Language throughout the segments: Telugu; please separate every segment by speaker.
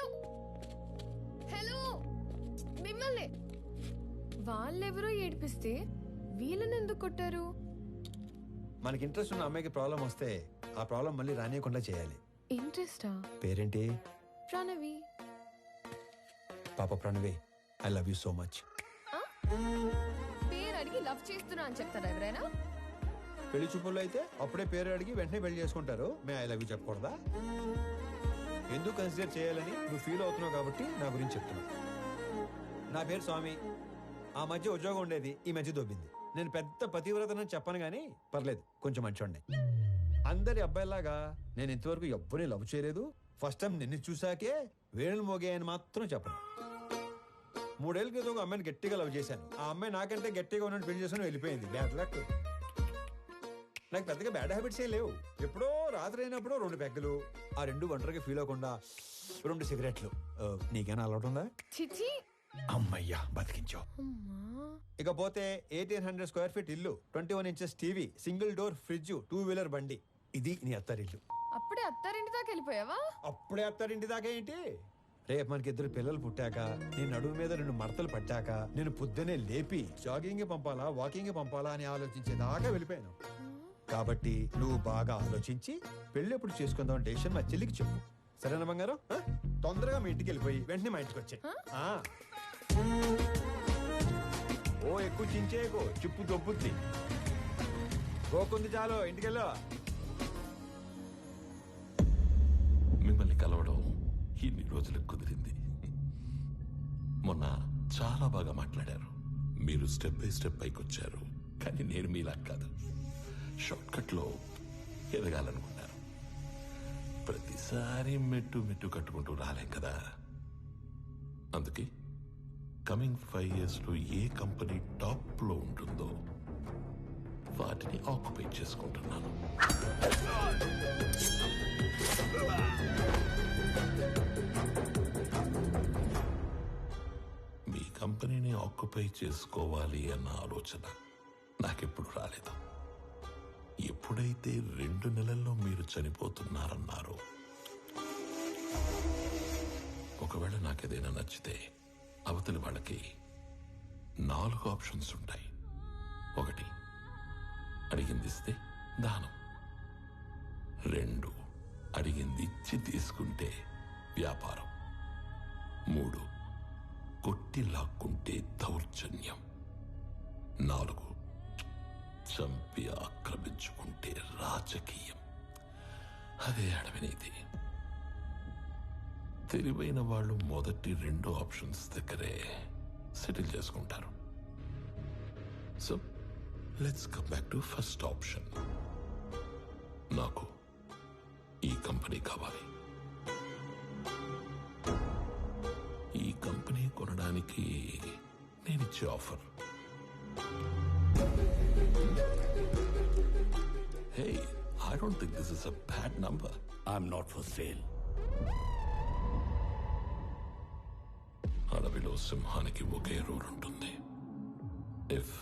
Speaker 1: హలో. హలో. మిమ్మల్ని. వాళ్ళెవరో ఏడిపిస్తే వీళ్ళని ఎందుకు కొట్టారు?
Speaker 2: మనకి ఇంట్రెస్ట్ ఉన్న అమ్మాయికి ప్రాబ్లం వస్తే ఆ ప్రాబ్లం మళ్ళీ రానియకుండా చేయాలి.
Speaker 1: ఇంట్రెస్టా?
Speaker 2: పేరేంటి?
Speaker 1: ప్రణవి.
Speaker 2: పాప Pranavi I love you so much?
Speaker 1: పేరు అడిగి లవ్ చేస్తున్నా అని చెప్తారా ఎవరైనా?
Speaker 2: పెళ్ళి చూపుల్లో అయితే అప్పుడే పేరు అడిగి వెంటనే పెళ్ళి చేసుకుంటారు. మే ఐ లవ్ యూ చెప్పకూడదా? ఎందుకు కన్సిడర్ చేయాలని నువ్వు ఫీల్ అవుతున్నావు కాబట్టి నా గురించి చెప్తున్నా నా పేరు స్వామి. ఆ మధ్య ఉద్యోగం ఉండేది ఈ మధ్య దొబ్బింది. నేను పెద్ద పతివ్రతనని చెప్పను కానీ పర్లేదు కొంచెం మంచోండి అందరి అబ్బాయిలాగా నేను ఇంతవరకు ఎవ్వరిని లవ్ చేయలేదు. ఫస్ట్ టైం నిన్ను చూశాకే వేణులు మోగాయని మాత్రం చెప్పను. మూడేళ్ళ క్రితం ఒక అమ్మాయిని గట్టిగా లవ్ చేశాను. ఆ అమ్మాయి నాకంటే గట్టిగా ఉన్నట్టు పెళ్ళి చేసుకుని వెళ్ళిపోయింది. బ్యాడ్ లక్ నాకు పెద్దగా బ్యాడ్ హ్యాబిట్స్ ఏ లేవు. ఎప్పుడో రాత్రి అయినప్పుడు రెండు పెగ్గలు ఆ రెండు ఒంటరిగా ఫీల్ అవ్వకుండా రెండు సిగరెట్లు నీకేనా అలవాటు ఉందా?
Speaker 1: చిచి.
Speaker 2: అమ్మయ్యా బతికించావు
Speaker 1: అమ్మా.
Speaker 2: ఇకపోతే ఎయిటీన్ హండ్రెడ్ స్క్వేర్ ఫీట్ ఇల్లు twenty one inches TV single door fridge two wheeler బండి. ఇది నీ అత్తారిల్లు.
Speaker 1: అప్పుడే అత్తారింటి దాకా వెళ్ళిపోయావా?
Speaker 2: అప్పుడే అత్తారింటి దాకా ఏంటి? రేపు మనకి ఇద్దరు పిల్లలు పుట్టాక నీ నడుము మీద రెండు మడతలు పట్టాక నేను పొద్దునే లేపి జాగింగ్ పంపాలా వాకింగ్ పంపాలా అని ఆలోచించేదాకా వెళ్ళిపోయాను. కాబట్టి నువ్వు బాగా ఆలోచించి పెళ్ళి ఎప్పుడు చేసుకుందాం డెసిషన్ మా చెల్లికి చెప్పు. సరేనా బంగారం? ఆ? తొందరగా మీ ఇంటికి వెళ్ళిపోయి వెంటనే మా ఇంటికి వచ్చాయి ఓ ఎక్కువ చించేయకు. చిప్పు దొబ్బుద్ది. గోకుంది చాలు ఇంటికెళ్ళు
Speaker 3: మిమ్మల్ని కలవడం ఇన్ని రోజులకు కుదిరింది. మొన్న చాలా బాగా మాట్లాడారు. మీరు స్టెప్ బై స్టెప్ పైకి వచ్చారు కానీ నేను మీలా కాదు. షార్ట్కట్లో కట్ ఎదగాలనుకున్నారు. ప్రతిసారి మెట్టు మెట్టు కట్టుకుంటూ రాలేం కదా? అందుకే కమింగ్ ఫైవ్ ఇయర్స్లో ఏ కంపెనీ టాప్లో ఉంటుందో వాటిని ఆక్యుపై చేసుకుంటున్నాను. మీ కంపెనీని ఆక్యుపై చేసుకోవాలి అన్న ఆలోచన నాకెప్పుడు రాలేదు. ఎప్పుడైతే రెండు నెలల్లో మీరు చనిపోతున్నారన్నారో ఒకవేళ నాకేదైనా నచ్చితే అవతలి వాళ్ళకి నాలుగు ఆప్షన్స్ ఉంటాయి. ఒకటి అడిగింది ఇస్తే దానం. రెండు అడిగింది ఇచ్చి తీసుకుంటే వ్యాపారం. మూడు కొట్టి లాక్కుంటే దౌర్జన్యం. నాలుగు చంపి ఆక్రమించుకుంటే రాజకీయం. అదే అడవినీతి. తెలివైన వాళ్ళు మొదటి రెండు ఆప్షన్స్ దగ్గరే సెటిల్ చేసుకుంటారు. So let's come back to first option నాకు ఈ కంపెనీ కావాలి. ఈ కంపెనీ కొనడానికి నేనిచ్చే offer. Don't think this is a bad number.
Speaker 4: I'm not for sale.
Speaker 3: అడవిలో సింహానికి ఒకే రూల్ ఉంటుంది. If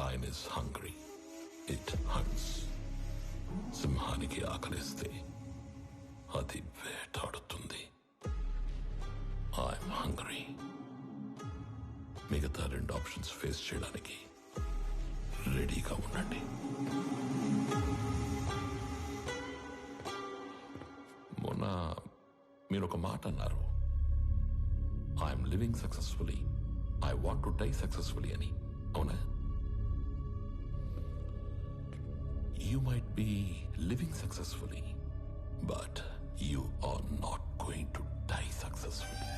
Speaker 3: lion is hungry it hunts సింహానికి ఆకలిస్తే అది వేటాడుతుంది. ఐఎమ్ హంగ్రీ మిగతా రెండు ఆప్షన్స్ ఫేస్ చేయడానికి రెడీగా ఉండండి. మీరు ఒక మాట అన్నారు. I'm living successfully I want to die successfully అని. అవునా? You might be living successfully but you are not going to die successfully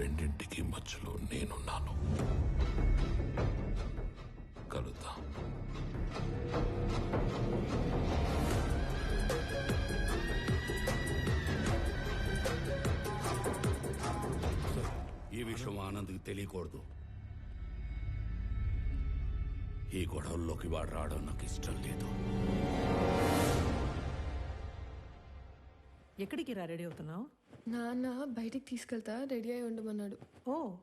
Speaker 3: రెండింటికి మధ్యలో నేనున్నాను. కలుద్దాం.
Speaker 4: ఆనంద్కి తెలియకూడదు. ఈ గొడవల్లోకి వాడు రావడం నాకు ఇష్టం లేదు.
Speaker 5: ఎక్కడికి రా రెడీ అవుతున్నావు?
Speaker 1: నాన్న బయటికి తీసుకెళ్తా రెడీ అయి ఉండమన్నాడు.
Speaker 5: ఓ.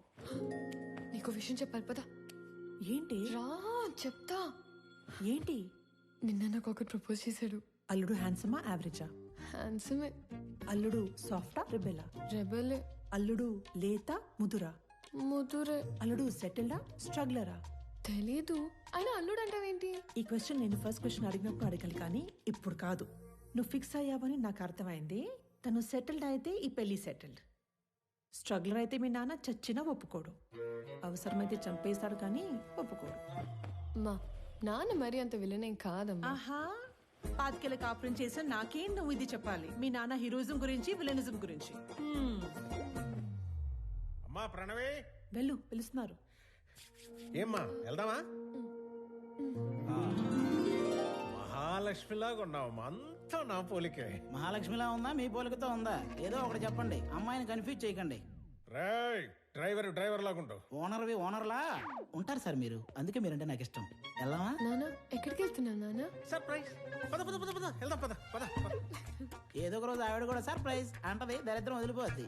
Speaker 1: నీకు విషయం చెప్పాలి పదా.
Speaker 5: ఏంటి?
Speaker 1: రా చెప్తా.
Speaker 5: ఏంటి?
Speaker 1: నిన్న నాకు ఒకటి ప్రపోజ్ చేశాడు.
Speaker 5: అల్లుడు హ్యాండ్సమా యావరేజా?
Speaker 1: హ్యాండ్సమే.
Speaker 5: అల్లుడు సాఫ్టా రెబెలా?
Speaker 1: రెబలే.
Speaker 5: అల్లుడు లేత ముదురా?
Speaker 1: ముదురే.
Speaker 5: అల్లుడు సెటిల్డా? స్ట్రగ్లరా?
Speaker 1: తెలీదు. అయినా అల్లుడు అంటావేంటి?
Speaker 5: ఈ క్వశ్చన్ నేను ఫస్ట్ క్వశ్చన్ అడిగినప్పుడు అడగాలి కానీ ఇప్పుడు కాదు. నువ్వు ఫిక్స్ అయ్యావని నాకు అర్థమైంది. తను సెటిల్డ్ అయితే ఈ పెళ్ళి సెటిల్డ్. స్ట్రగ్లర్ అయితే మీ నాన్న చచ్చినా ఒప్పుకోడు. అవసరమైతే చంపేస్తాడు కానీ ఒప్పుకోడు.
Speaker 1: మా నాన్న మరి అంత విలనేం కాదమ్మా.
Speaker 5: ఆహా పాతికేళ్ళ కాపురం చేసా నాకేం నువ్వు ఇది చెప్పాలి. మీ నాన్న హీరోయిజం గురించి విలనిజం గురించి. హ్మ్.
Speaker 6: అమ్మా ప్రణవే.
Speaker 5: వెళ్ళు పిలుస్తున్నారు.
Speaker 6: ఏమ్మా వెళ్దామా? మహాలక్ష్మిలాగా ఉన్నావమ్మా అంతా నా పోలికే.
Speaker 7: మహాలక్ష్మిలా ఉందా? మీ పోలికతో ఉందా? ఏదో ఒకటి చెప్పండి. అమ్మాయిని కన్ఫ్యూజ్ చేయకండి.
Speaker 6: రేయ్ డ్రైవర్ డ్రైవర్ లాగా ఉంటావు
Speaker 7: ఓనర్వి ఓనర్లా? ఉంటారు సార్ మీరు. అందుకే మీరంటే నాకు ఇష్టం. వెళ్దామా
Speaker 1: నాన్న ఎక్కడికి వెళ్తున్నావు నాన్న
Speaker 6: సర్ప్రైజ్. పద పద పద పద. వెళ్దాం పద పద పద.
Speaker 7: ఏదో ఒక రోజు ఆవిడ కూడా సర్ప్రైజ్ అంటది. దరిద్రం వదిలిపోద్ది.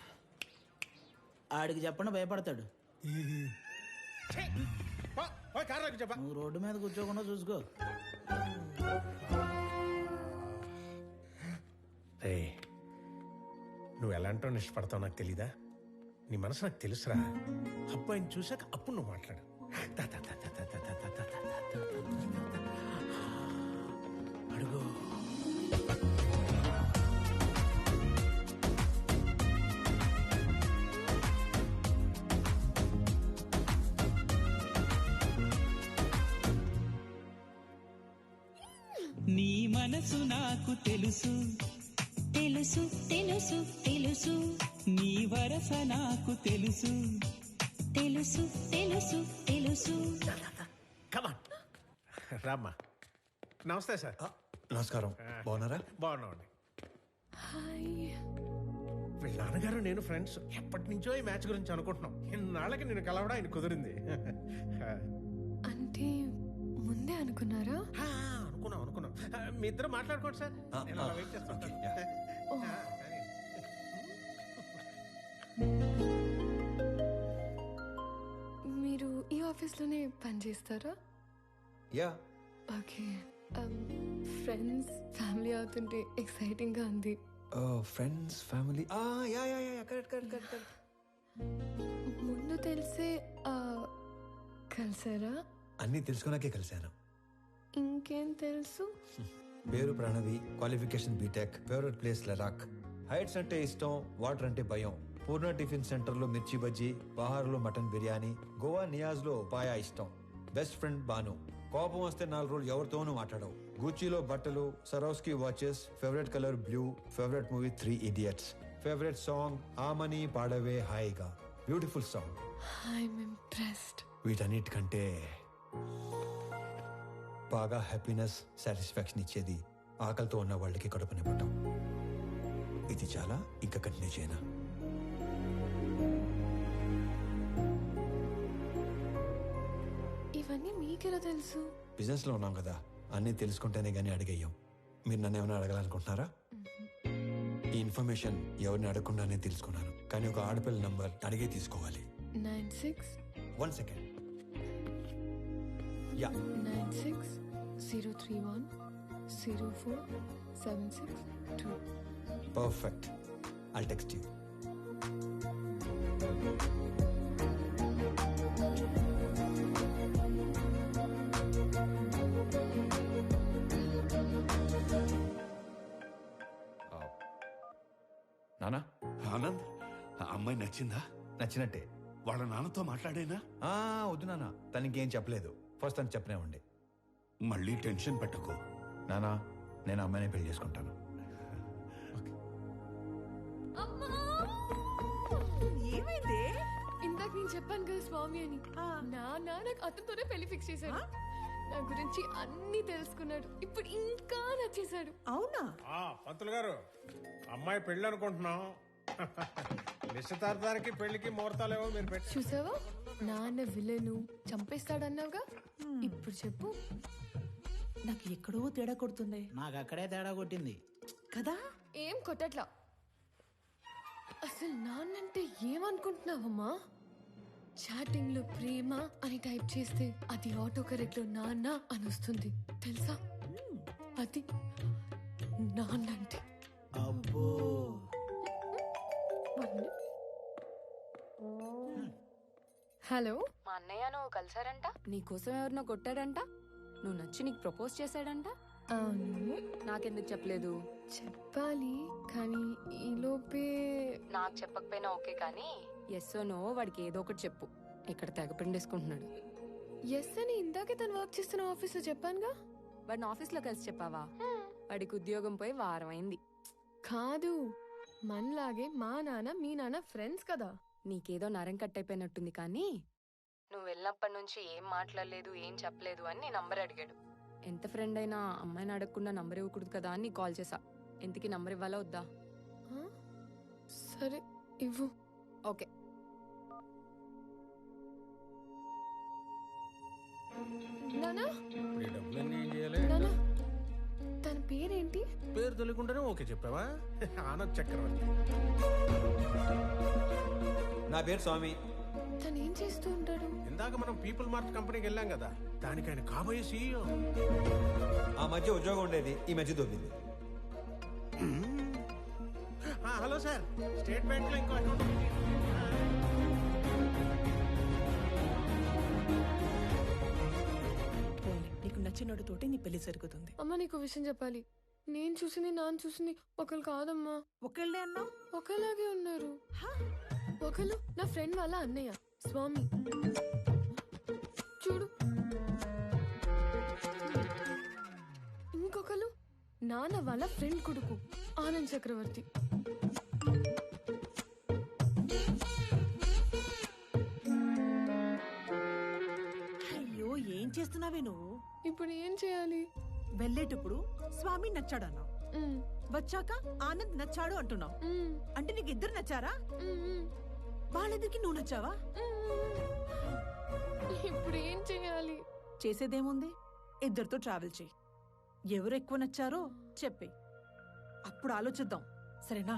Speaker 7: ఆడికి చెప్పండి భయపడతాడు
Speaker 6: కార్లోకి చెప్పా
Speaker 7: నువ్వు రోడ్డు మీద కూర్చోకుండా చూసుకో
Speaker 6: రే నువ్వు ఎలాంటో ఇష్టపడతావు నాకు తెలీదా నీ మనసు నాకు తెలుసురా అబ్బాయిని చూశాక అప్పుడు నువ్వు మాట్లాడు
Speaker 8: నాకు తెలుసు.
Speaker 9: తెలుసు తెలుసు తెలుసు.
Speaker 8: నీ వరస నాకు తెలుసు.
Speaker 9: తెలుసు తెలుసు తెలుసు.
Speaker 6: కమాన్ రామ్మా. నమస్తే సార్.
Speaker 2: నమస్కారం. బాగున్నారా?
Speaker 6: బాగున్నామండి. వీళ్ళ నాన్నగారు నేను ఫ్రెండ్స్. ఎప్పటి నుంచో ఈ మ్యాచ్ గురించి అనుకుంటున్నాం. ఇన్నాళ్ళకి నేను కలవడం ఆయన కుదిరింది.
Speaker 1: అంటే ముందే అనుకున్నారా?
Speaker 6: మీ ఇద్దరు మాట్లాడుకోండి సార్. నేను అలా వెయిట్ చేస్తాను ఆ, కానీ-
Speaker 1: మీరు ఈ ఆఫీస్లోనే పనిచేస్తారా
Speaker 2: యా.
Speaker 1: ఓకే. ఫ్రెండ్స్ ఫ్యామిలీ అవుతుంటే ఎక్సైటింగ్గా ఉంది.
Speaker 2: Friends family. Yeah yeah yeah correct correct correct.
Speaker 1: ముందు తెలిసే ఆ, కలిసారా?
Speaker 2: అన్నీ తెలుసుకున్నాకే కలిశాను.
Speaker 1: ఇంకేం తెలుసు?
Speaker 2: పేరు Pranavi qualification BTech favourite place Ladakh. Heights అంటే ఇష్టం వాటర్ అంటే భయం. పూర్ణ టిఫిన్ సెంటర్లో మిర్చి బజ్జీ బహార్లో మటన్ బిర్యానీ గోవా నియాజ్లో పాయా ఇష్టం. Best friend Banu. కోపం వస్తే నాలుగు రోజులు ఎవరితోనూ మాట్లాడవు. గూచీలో బట్టలు Swarovski watches favourite colour blue favourite movie three idiots. Favourite song Aamani Paadave Haayiga. Beautiful song.
Speaker 1: I'm impressed.
Speaker 2: వీటన్నిటికంటే బాగా హ్యాపీనెస్ సాటిస్ఫాక్షన్ ఇచ్చేది ఆకలితో ఉన్న వాళ్ళకి కడుపు నింపటం. ఇది చాలా ఇంకా కంటిన్యూ చేయనా
Speaker 1: ఇవన్నీ మీకెలా తెలుసు?
Speaker 2: బిజినెస్లో ఉన్నాం కదా అన్నీ తెలుసుకుంటేనే గానీ అడిగేయం. మీరు నన్ను ఏమైనా అడగాలనుకుంటున్నారా? ఈ ఇన్ఫర్మేషన్ ఎవరిని అడగకుండానే తెలుసుకున్నాను. కానీ ఒక ఆడపిల్ల నంబర్ అడిగే తీసుకోవాలి.
Speaker 1: Nine six
Speaker 2: one second yeah.
Speaker 1: Nine six zero three one zero four seven six two
Speaker 2: perfect I text you నానా?
Speaker 4: ఆనంద్ ఆ అమ్మాయి నచ్చిందా?
Speaker 2: నచ్చినట్టే.
Speaker 4: వాళ్ళ నాన్నతో మాట్లాడేనా?
Speaker 2: ఆ, వద్దు నాన్న తనకి ఏం చెప్పలేదు. ఫస్ట్ తను చెప్పనే ఉండే.
Speaker 4: మళ్ళీ టెన్షన్ పెట్టకు.
Speaker 2: నానా నేను అమ్మాయిని పెళ్ళి చేసుకుంటాను.
Speaker 5: ఏమైంది?
Speaker 1: ఇందాక నేను చెప్పాను కదా స్వామి అని. నా నాకు అతనితోనే పెళ్ళి ఫిక్స్ చేశాను నా గురించి అన్ని తెలుసుకున్నాడు. ఇప్పుడు ఇంకా నచ్చేశాడు.
Speaker 5: అవునా?
Speaker 6: ఆ, పంతులు గారు అమ్మాయి పెళ్ళి అనుకుంటున్నాం నిశ్చితార్థానికి పెళ్ళికి ముహూర్తాలేవో మీరు పెట్టి
Speaker 1: చూసావా? నాన్న విలను చంపేస్తాడన్నావుగా? ఇప్పుడు చెప్పు.
Speaker 5: నాకు ఎక్కడో తేడా కొడుతుంది.
Speaker 7: నాకు అక్కడే తేడా కొట్టింది.
Speaker 5: కదా?
Speaker 1: ఏం కొట్టట్లా? అసలు నాన్నంటే ఏమనుకుంటున్నావమ్మా? చాటింగ్లో ప్రేమ అని టైప్ చేస్తే అది ఆటో కరెక్ట్లో నాన్న అని వస్తుంది. తెలుసా? అది నాన్నంటే.
Speaker 7: అబ్బో.
Speaker 1: హలో?
Speaker 10: మా అన్నయ్య నువ్వు కలిసారంట? నీకోసం ఎవరినో కొట్టాడంట? నువ్వు నచ్చి నీకు ప్రపోజ్ చేశాడంట?
Speaker 1: అవును.
Speaker 10: నాకెందుకు చెప్పలేదు?
Speaker 1: చెప్పాలి కానీ ఈలోపే
Speaker 10: నాకు చెప్పకపోయినా ఓకే కానీ? ఎస్ నో వాడికి ఏదో ఒకటి చెప్పు. ఇక్కడ తెగ పిండేసుకుంటున్నాడు
Speaker 1: ఎస్ అని ఇందాకే తను వర్క్ చేస్తున్న ఆఫీస్లో చెప్పానుగా?
Speaker 10: వాడిని ఆఫీస్లో కలిసి చెప్పావా? వాడికి ఉద్యోగం పోయి వారం అయింది
Speaker 1: కాదు. మనలాగే మా నాన్న మీ నాన్న ఫ్రెండ్స్ కదా.
Speaker 10: నీకేదో నరం కట్టయిపోయినట్టుంది కానీ. నువ్వు వెళ్ళినప్పటి నుంచి ఏం మాట్లాడలేదు ఏం చెప్పలేదు అని నీ నంబర్ అడిగాడు. ఎంత ఫ్రెండ్ అయినా అమ్మాయిని అడగకుండా నంబర్ ఇవ్వకూడదు కదా అని కాల్ చేసా ఎంతకి నంబర్ ఇవ్వాలా వద్దా?
Speaker 1: సరే ఇవ్వు.
Speaker 10: ఓకే.
Speaker 1: నానా
Speaker 6: ఈ డబ్బులన్నీ ఏం చేయాలి?
Speaker 1: నానా తన పేరేంటి?
Speaker 6: పేరు తెలియకుండానే ఓకే చెప్పావా? ఆనంద్ చక్రవర్తి.
Speaker 2: నా పేరు స్వామి.
Speaker 1: తను ఏం చేస్తూ ఉంటాడు?
Speaker 6: ఇందాక మనం పీపుల్ మార్ట్ కంపెనీకి వెళ్ళాం కదా దానికి ఆయన కాబోయే సీఈఓ
Speaker 2: ఆ మధ్య ఉద్యోగం ఉండేది ఈ మధ్య దొబ్బింది.
Speaker 6: హలో సార్ స్టేట్ బ్యాంక్లో ఇంకో అకౌంట్
Speaker 5: నీకు నచ్చినోడితోటి నీ పెళ్ళి జరుగుతుంది.
Speaker 1: అమ్మ నీకు విషయం చెప్పాలి. నేను చూసింది నాన్న చూసింది ఒకరు కాదమ్మా.
Speaker 5: ఒకళ్ళే అన్నావు?
Speaker 1: ఒకలాగే ఉన్నారు. ఒకరు నా ఫ్రెండ్ వాళ్ళ అన్నయ్య స్వామి. చూడు. ఇంకొకరు నాన్న వాళ్ళ ఫ్రెండ్ కొడుకు ఆనంద్ చక్రవర్తి.
Speaker 5: చేస్తున్నావే నువ్వు?
Speaker 1: ఇప్పుడు ఏం చేయాలి?
Speaker 5: వెళ్ళేటప్పుడు స్వామి నచ్చాడు అన్నావు
Speaker 1: ఉమ్,
Speaker 5: వచ్చాక ఆనంద్ నచ్చాడు అంటున్నావు.
Speaker 1: ఉమ్,
Speaker 5: అంటే నీకు ఇద్దరు నచ్చారా?
Speaker 1: ఉమ్, ఉమ్,
Speaker 5: వాళ్ళిద్దరికి నువ్వు నచ్చావా?
Speaker 1: ఉమ్. ఇప్పుడు ఏం చేయాలి?
Speaker 5: చేసేదేముంది? ఇద్దరితో ట్రావెల్ చేయి. ఎవరు ఎక్కువ నచ్చారో చెప్పే అప్పుడు ఆలోచిద్దాం. సరేనా?